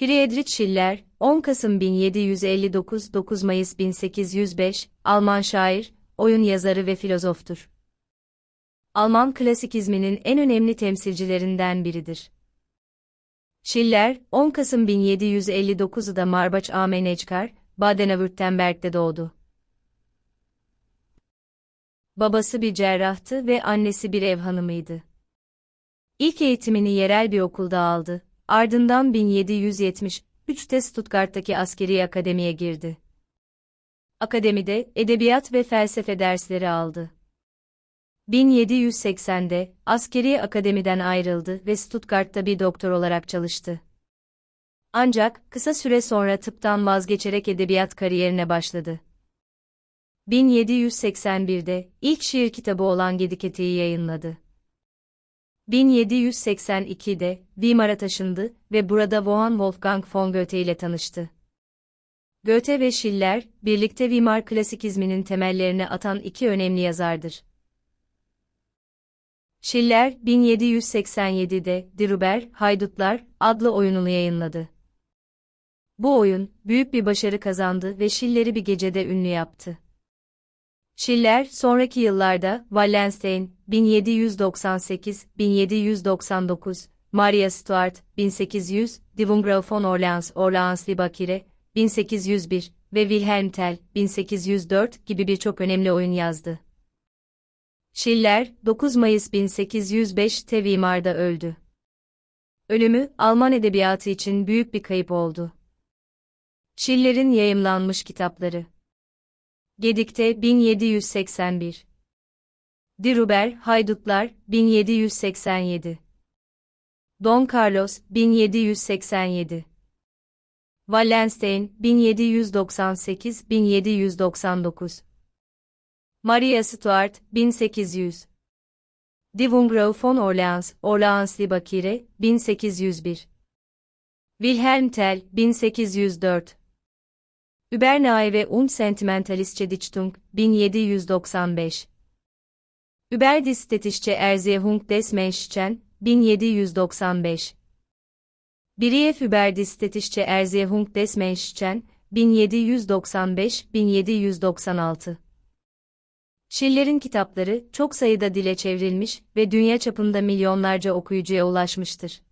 Friedrich Schiller, 10 Kasım 1759 9 Mayıs 1805, Alman şair, oyun yazarı ve filozoftur. Alman klasikizminin en önemli temsilcilerinden biridir. Schiller, 10 Kasım 1759'da Marbach am Eckkar, Baden-Württemberg'de doğdu. Babası bir cerrahtı ve annesi bir ev hanımıydı. İlk eğitimini yerel bir okulda aldı, ardından 1773'te Stuttgart'taki askeri akademiye girdi. Akademide edebiyat ve felsefe dersleri aldı. 1780'de askeri akademiden ayrıldı ve Stuttgart'ta bir doktor olarak çalıştı. Ancak kısa süre sonra tıptan vazgeçerek edebiyat kariyerine başladı. 1781'de ilk şiir kitabı olan Gediketi'yi yayınladı. 1782'de Weimar'a taşındı ve burada Johann Wolfgang von Goethe ile tanıştı. Goethe ve Schiller, birlikte Weimar klasikizminin temellerini atan iki önemli yazardır. Schiller, 1787'de Diruber, Haydutlar adlı oyununu yayınladı. Bu oyun, büyük bir başarı kazandı ve Schiller'i bir gecede ünlü yaptı. Schiller, sonraki yıllarda, Wallenstein, 1798-1799, Maria Stuart, 1800, Divungrau von Orleans, Orleans Libakire, 1801 ve Wilhelm Tell, 1804 gibi birçok önemli oyun yazdı. Schiller, 9 Mayıs 1805'te Weimar'da öldü. Ölümü, Alman edebiyatı için büyük bir kayıp oldu. Schiller'in yayımlanmış kitapları Gedik'te 1781 Diruber, Haydutlar, 1787 Don Carlos, 1787 Wallenstein, 1798-1799 Maria Stuart, 1800 Divungrau von Orleans, Orleansli Bakire, 1801 Wilhelm Tell, 1804 Übernahe ve und Sentimentalische Dichtung, 1795 Über die städtische Erziehung des Menschen, 1795 Brief über die städtische Erziehung des Menschen, 1795-1796 Schiller'in kitapları çok sayıda dile çevrilmiş ve dünya çapında milyonlarca okuyucuya ulaşmıştır.